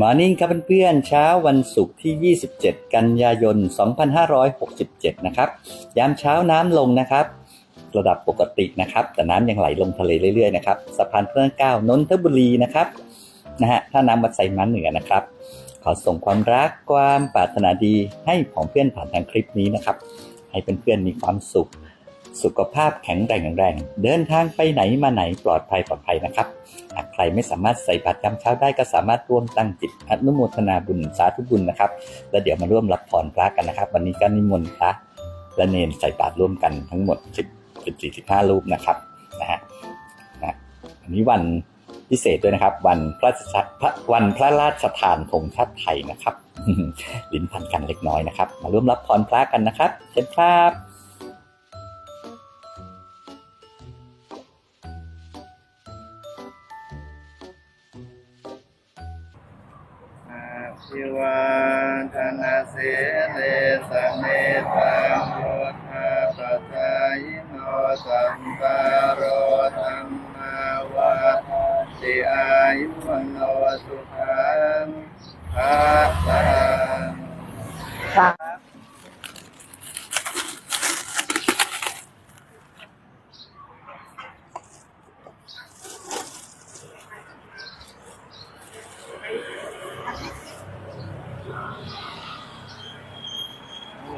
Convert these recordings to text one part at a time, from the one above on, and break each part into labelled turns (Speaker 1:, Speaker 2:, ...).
Speaker 1: มานิ่งครับเพื่อนๆเช้าวันศุกร์ที่ 27 กันยายน 2567 นะครับ ยามเช้าน้ำลงนะครับ ระดับปกตินะครับ แต่น้ำยังไหลลงทะเลเรื่อยๆนะครับสะพานพระนั่งเก้านนทบุรีนะครับนะฮะท่าน้ำวัดไซม้าเหนือนะครับ ขอส่งความรักความปรารถนาดีให้ของเพื่อนผ่านทางคลิปนี้นะครับ ให้เพื่อนๆมีความสุข สุขภาพแข็งแรงแรง เดินทางไปไหนมาไหนปลอดภัยปลอดภัยนะครับ หากใครไม่สามารถใส่บาตรยามเช้าได้ก็สามารถร่วมตั้งจิตอนุโมทนาบุญสาธุบุญนะครับ แล้วเดี๋ยวมาร่วมรับพรพระกันนะครับ วันนี้ก็นิมนต์พระและเนนใส่บาตรร่วมกันทั้งหมด10 14 15รูปนะครับนะฮะนะอันนี้วันพิเศษด้วยนะครับ วันพระราชพระวันพระราชทานธงชาติไทยนะครับลิ้นพันกันเล็กน้อยนะครับ มาร่วมรับพรพระกันนะครับเชิญครับ
Speaker 2: ทิวันธนาเสเลสเมตังโยธาปจายโนสัมปารโรธรรมาวัฏติอายุวันโนสุขังภาลัง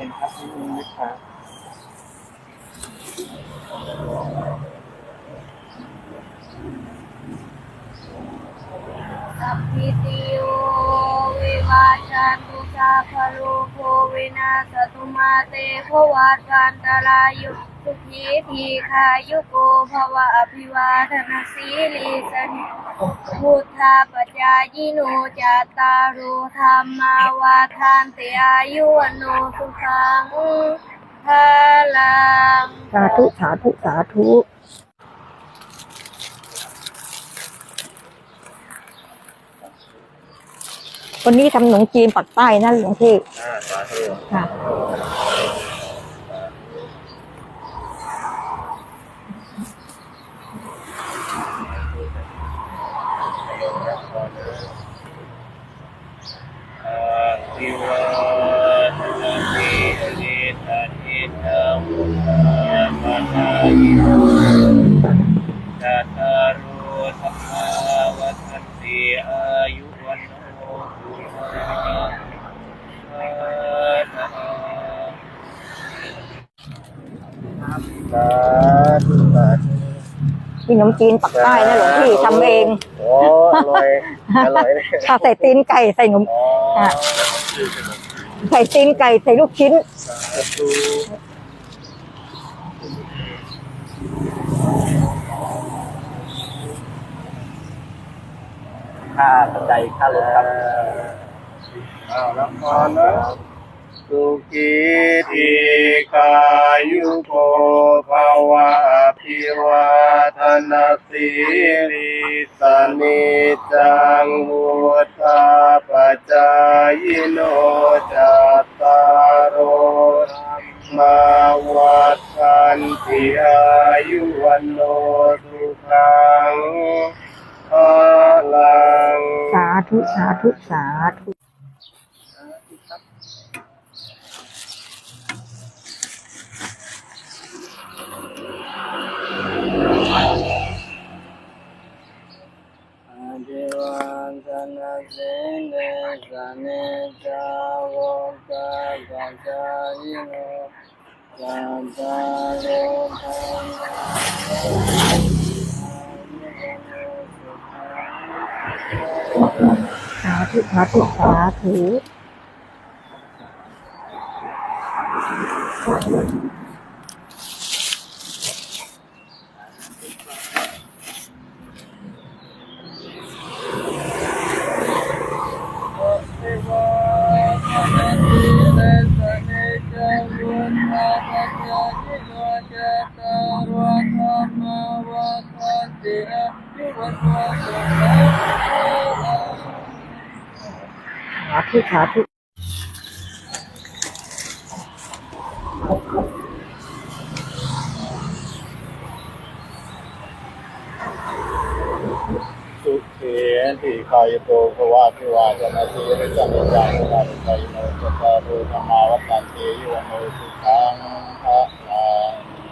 Speaker 2: เรียนครับนิดนึงนะครับ
Speaker 3: สัพพิติโยวิวาชันตุสาพะโลโค วินาสตุมาเตภวัตวันตรายยุสุขีทีขายุโกภวะอภิวาทนาสีลิสนิพุทธาปัจจายิโนจาตารุธรรมาวาทานติอายุวันโนสุขังพลัง
Speaker 4: สาธุสาธุสาธุ วันนี้ทำขนมจีนปักใต้นะหลวงพี่
Speaker 2: สาธุ
Speaker 4: ค่ะ
Speaker 2: อาภิวาทนาสีลิสานิธังมุนามานายิโนจัตารุธรรมาวัฏติอายุวันโนสุขังภาลัง สาธุสาธุ
Speaker 4: มีขนมจีนปักใต้นะหลวงพี่ทำเอง
Speaker 2: โอ้อร่อยอร่อยเลย
Speaker 4: ค่ะใส่ตีนไก่ใส่ขนม
Speaker 2: อ๋อ
Speaker 4: ค่ะใส่ตีนไก่ใส่ลูกชิ้น
Speaker 2: สาธุ
Speaker 1: ค่าปัจจัยค่ารถครับ
Speaker 2: เอาละพรนะ สุขีทีกายุโกภาวะอภิวาทนาสีลิสานิจังวุธาปจายโนจัตตารโอมาวัฏันติอายุวันโนสุขังพลัง
Speaker 4: สาธุ สาธุ สาธุ
Speaker 2: เดวันสนาเสเนสเนจาวกาปั จายโนจัตตารโอธรรม
Speaker 4: สาธุสาธุสาธุ สาธุสาธุ
Speaker 2: สุเขติคายโตภวะพิวาจนะสีริจันติจังนาริกายโนจตารุธรรมาวัตันเตยุวโนสุขังพระลา
Speaker 4: ขน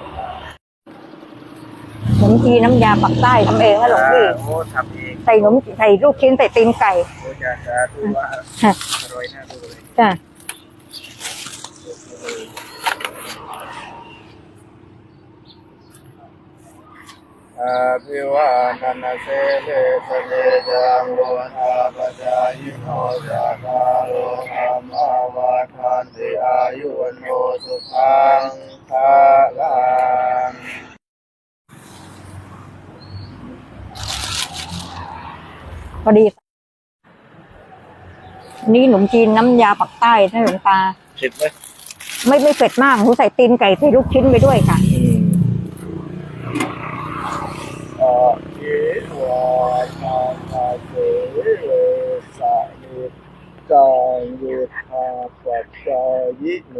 Speaker 4: ม จีนน้ำยาปักใต้ทำเองนะหลวงพี่
Speaker 2: โอ้ทำเอง
Speaker 4: ใส่ขนมใส่ลูกชิ้นใส่ตีนไก่
Speaker 2: โอ้จะสาธุว่า
Speaker 4: ฮะ
Speaker 2: อร่อยน่าดูเลย
Speaker 4: จ้ะ
Speaker 2: อาภิวาทนาเสเลสเนจังโวทาปจายโนจักาโลธรรมาวาทานติอายุวันโนสุขังภาลัง
Speaker 4: พอดีอันนี่ขนมจีนน้ำยาปักใต้นะหลวงตา
Speaker 2: เผ็ดไหม
Speaker 4: ไม่ไม่เผ็ดมากหนูใส่ตีนไก่ใส่ลูกชิ้นไปด้วยค่ะ
Speaker 2: อาภิวาทนาเสเลสเนจังโวทาปจายโน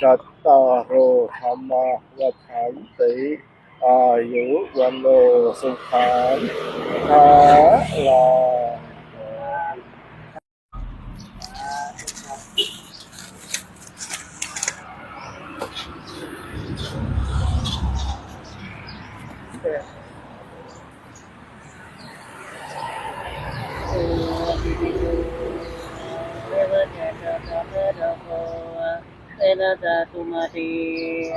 Speaker 2: จัตตารโอธรรมาวาทานติ อายุวันโนสุขังภาลั น
Speaker 5: ตุมาติ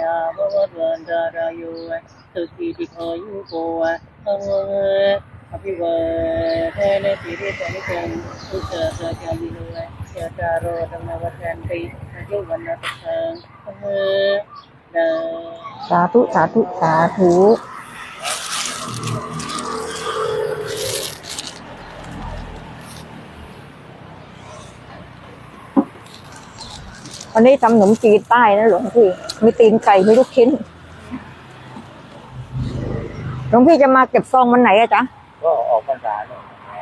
Speaker 5: อาบวตวันดารายุสุขีติโคยุโกะอังเวอภิเวเทเนติริสนิจังอุจจาระกามิโนเยตาโรธรรมวัฏันติอายุวันนัตถังอังเว
Speaker 4: สาธุสาธุสาธุ วันนี้ทำขนมจีนใต้นะหลวงพี่ มีตีนไก่มีลูกชิ้น หลวงพี่จะมาเก็บซองวันไหนอะจ๊ะ
Speaker 2: ก็ออกพรรษาเนี่ย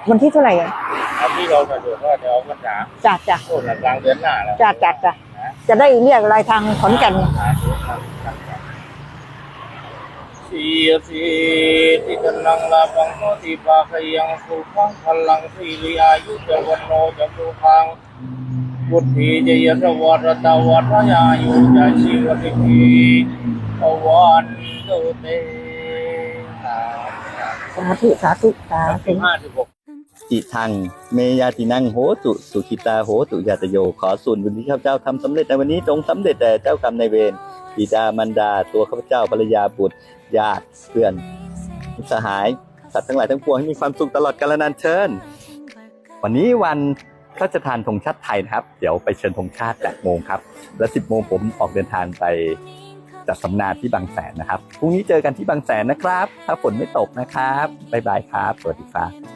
Speaker 4: วันที่เท่าไหร่อะ
Speaker 2: อันที่เราสะดวกก็จะออกพรรษา
Speaker 4: จ้ะจ้ะ
Speaker 2: โอ้หลังกลางเดือนหน้าแล้ว
Speaker 4: จ้ะจ้ะจ้ะจะได้เรียกอะไรทางขอนแก่น
Speaker 2: สีสีติกนังลาบังโนติปาคยังสุขังพลังสีลิอายุจวันโนจตุพัง บุตรีเจยสวัรตวัฏยายุจาชีวติกีตวันตุเต
Speaker 4: สาธุสาธุสาธุ
Speaker 2: สิบห้าสิบหก
Speaker 1: อิทัง เมยาตินังโหตุสุขิตาโหตุยาตโย ขอส่วนบุญที่ข้าพเจ้าทำสำเร็จในวันนี้จงสำเร็จแต่เจ้ากรรมนายเวรบิดามารดาตัวข้าพเจ้าภรรยาบุตรญาติเพื่อนมิตรสหาย สัตว์ทั้งหลายทั้งปวงให้มีความสุขตลอดกาลนานเชิญ วันนี้วันพ ระราชทานธงชาติไทยนะครับ เดี๋ยวไปเชิญธงชาติแปดโมงครับ และสิบโมงผมออกเดินทางไปจัดสัมมนาที่บางแสนนะครับ พรุ่งนี้เจอกันที่บางแสนนะครับ ถ้าฝนไม่ตกนะครับ บ๊ายบายครับ สวัสดีครับ